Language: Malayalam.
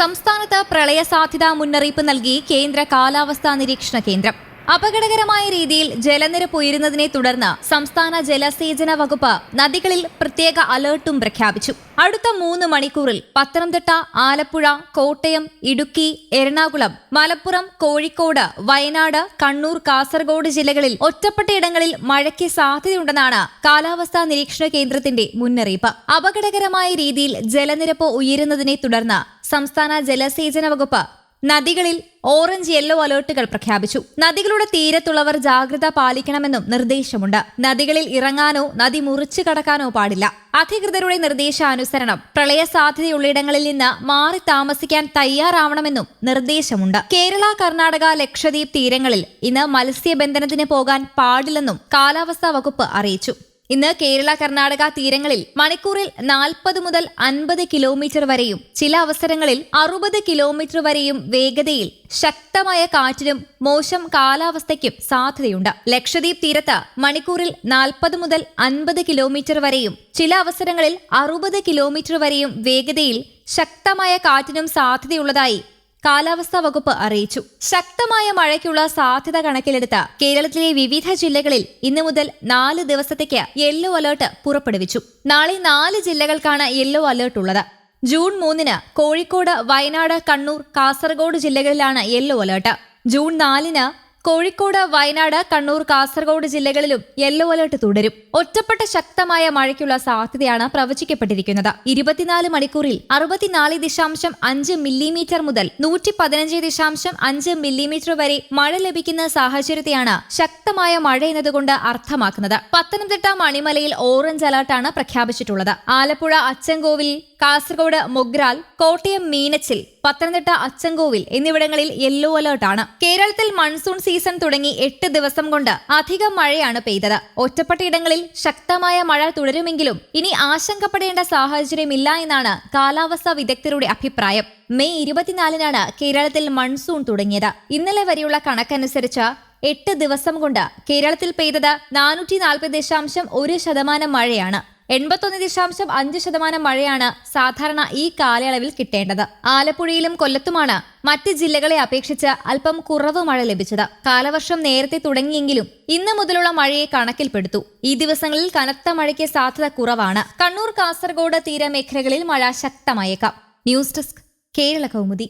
സംസ്ഥാനത്ത് പ്രളയ സാധ്യതാ മുന്നറിയിപ്പ് നൽകി കേന്ദ്ര കാലാവസ്ഥാ നിരീക്ഷണ കേന്ദ്രം. അപകടകരമായ രീതിയിൽ ജലനിരപ്പ് ഉയരുന്നതിനെ തുടർന്ന് സംസ്ഥാന ജലസേചന വകുപ്പ് നദികളിൽ പ്രത്യേക അലേർട്ടും പ്രഖ്യാപിച്ചു. അടുത്ത മൂന്ന് മണിക്കൂറിൽ പത്തനംതിട്ട ആലപ്പുഴ കോട്ടയം ഇടുക്കി എറണാകുളം മലപ്പുറം കോഴിക്കോട് വയനാട് കണ്ണൂർ കാസർഗോഡ് ജില്ലകളിൽ ഒറ്റപ്പെട്ടയിടങ്ങളിൽ മഴയ്ക്ക് സാധ്യതയുണ്ടെന്നാണ് കാലാവസ്ഥാ നിരീക്ഷണ കേന്ദ്രത്തിന്റെ മുന്നറിയിപ്പ്. അപകടകരമായ രീതിയിൽ ജലനിരപ്പ് ഉയരുന്നതിനെ തുടർന്ന് സംസ്ഥാന ജലസേചന വകുപ്പ് നദികളിൽ ഓറഞ്ച് യെല്ലോ അലേർട്ടുകൾ പ്രഖ്യാപിച്ചു. നദികളുടെ തീരത്തുള്ളവർ ജാഗ്രത പാലിക്കണമെന്നും നിർദ്ദേശമുണ്ട്. നദികളിൽ ഇറങ്ങാനോ നദി മുറിച്ചു കടക്കാനോ പാടില്ല. അധികൃതരുടെ നിർദ്ദേശാനുസരണം പ്രളയ സാധ്യതയുള്ളയിടങ്ങളിൽ നിന്ന് മാറി താമസിക്കാൻ തയ്യാറാവണമെന്നും നിർദ്ദേശമുണ്ട്. കേരള കർണാടക ലക്ഷദ്വീപ് തീരങ്ങളിൽ ഇന്ന് മത്സ്യബന്ധനത്തിന് പോകാൻ പാടില്ലെന്നും കാലാവസ്ഥാ വകുപ്പ് അറിയിച്ചു. ഇന്ന് കേരള കർണാടക തീരങ്ങളിൽ മണിക്കൂറിൽ നാൽപ്പത് മുതൽ അൻപത് കിലോമീറ്റർ വരെയും ചില അവസരങ്ങളിൽ അറുപത് കിലോമീറ്റർ വരെയും വേഗതയിൽ ശക്തമായ കാറ്റിനും മോശം കാലാവസ്ഥയ്ക്കും സാധ്യതയുണ്ട്. ലക്ഷദ്വീപ് തീരത്ത് മണിക്കൂറിൽ നാൽപ്പത് മുതൽ അൻപത് കിലോമീറ്റർ വരെയും ചില അവസരങ്ങളിൽ അറുപത് കിലോമീറ്റർ വരെയും വേഗതയിൽ ശക്തമായ കാറ്റിനും സാധ്യതയുള്ളതായി കാലാവസ്ഥാ വകുപ്പ് അറിയിച്ചു. ശക്തമായ മഴയ്ക്കുള്ള സാധ്യത കണക്കിലെടുത്ത് കേരളത്തിലെ വിവിധ ജില്ലകളിൽ ഇന്നു മുതൽ നാല് ദിവസത്തേക്ക് യെല്ലോ അലേർട്ട് പുറപ്പെടുവിച്ചു. നാളെ നാല് ജില്ലകൾക്കാണ് യെല്ലോ അലേർട്ട് ഉള്ളത്. ജൂൺ മൂന്നിന് കോഴിക്കോട് വയനാട് കണ്ണൂർ കാസർഗോഡ് ജില്ലകളിലാണ് യെല്ലോ അലേർട്ട്. ജൂൺ നാലിന് കോഴിക്കോട് വയനാട് കണ്ണൂർ കാസർഗോഡ് ജില്ലകളിലും യെല്ലോ അലർട്ട് തുടരും. ഒറ്റപ്പെട്ട ശക്തമായ മഴയ്ക്കുള്ള സാധ്യതയാണ് പ്രവചിക്കപ്പെട്ടിരിക്കുന്നത്. ഇരുപത്തിനാല് മണിക്കൂറിൽ അറുപത്തിനാല് ദശാംശം അഞ്ച് മില്ലിമീറ്റർ മുതൽ നൂറ്റി പതിനഞ്ച് ദശാംശം അഞ്ച് മില്ലിമീറ്റർ വരെ മഴ ലഭിക്കുന്ന സാഹചര്യത്തെയാണ് ശക്തമായ മഴ എന്നതുകൊണ്ട് അർത്ഥമാക്കുന്നത്. പത്തനംതിട്ട മണിമലയിൽ ഓറഞ്ച് അലർട്ടാണ് പ്രഖ്യാപിച്ചിട്ടുള്ളത്. ആലപ്പുഴ അച്ചൻകോവിൽ കാസർഗോഡ് മൊഗ്രാൽ കോട്ടയം മീനച്ചിൽ പത്തനംതിട്ട അച്ചങ്കോവിൽ എന്നിവിടങ്ങളിൽ യെല്ലോ അലേർട്ടാണ് കേരളത്തിൽ മൺസൂൺ സീസൺ തുടങ്ങി എട്ട് ദിവസം കൊണ്ട് അധിക മഴയാണ് പെയ്തത്. ഒറ്റപ്പെട്ടയിടങ്ങളിൽ ശക്തമായ മഴ തുടരുമെങ്കിലും ഇനി ആശങ്കപ്പെടേണ്ട സാഹചര്യമില്ല എന്നാണ് കാലാവസ്ഥാ വിദഗ്ധരുടെ അഭിപ്രായം. മെയ് ഇരുപത്തിനാലിനാണ് കേരളത്തിൽ മൺസൂൺ തുടങ്ങിയത്. ഇന്നലെ വരെയുള്ള കണക്കനുസരിച്ച് എട്ട് ദിവസം കൊണ്ട് കേരളത്തിൽ പെയ്തത് നാനൂറ്റി നാൽപ്പത് ദശാംശം ഒരു ശതമാനം മഴയാണ്. എൺപത്തൊന്ന് ദശാംശം അഞ്ച് ശതമാനം മഴയാണ് സാധാരണ ഈ കാലയളവിൽ കിട്ടേണ്ടത്. ആലപ്പുഴയിലും കൊല്ലത്തുമാണ് മറ്റ് ജില്ലകളെ അപേക്ഷിച്ച് അല്പം കുറവ് മഴ ലഭിച്ചത്. കാലവർഷം നേരത്തെ തുടങ്ങിയെങ്കിലും ഇന്ന് മുതലുള്ള മഴയെ കണക്കിൽപ്പെടുത്തു. ഈ ദിവസങ്ങളിൽ കനത്ത മഴയ്ക്ക് സാധ്യത കുറവാണ്. കണ്ണൂർ കാസർഗോഡ് തീരമേഖലകളിൽ മഴ ശക്തമായേക്കാം. News desk Kerala Kaumudi.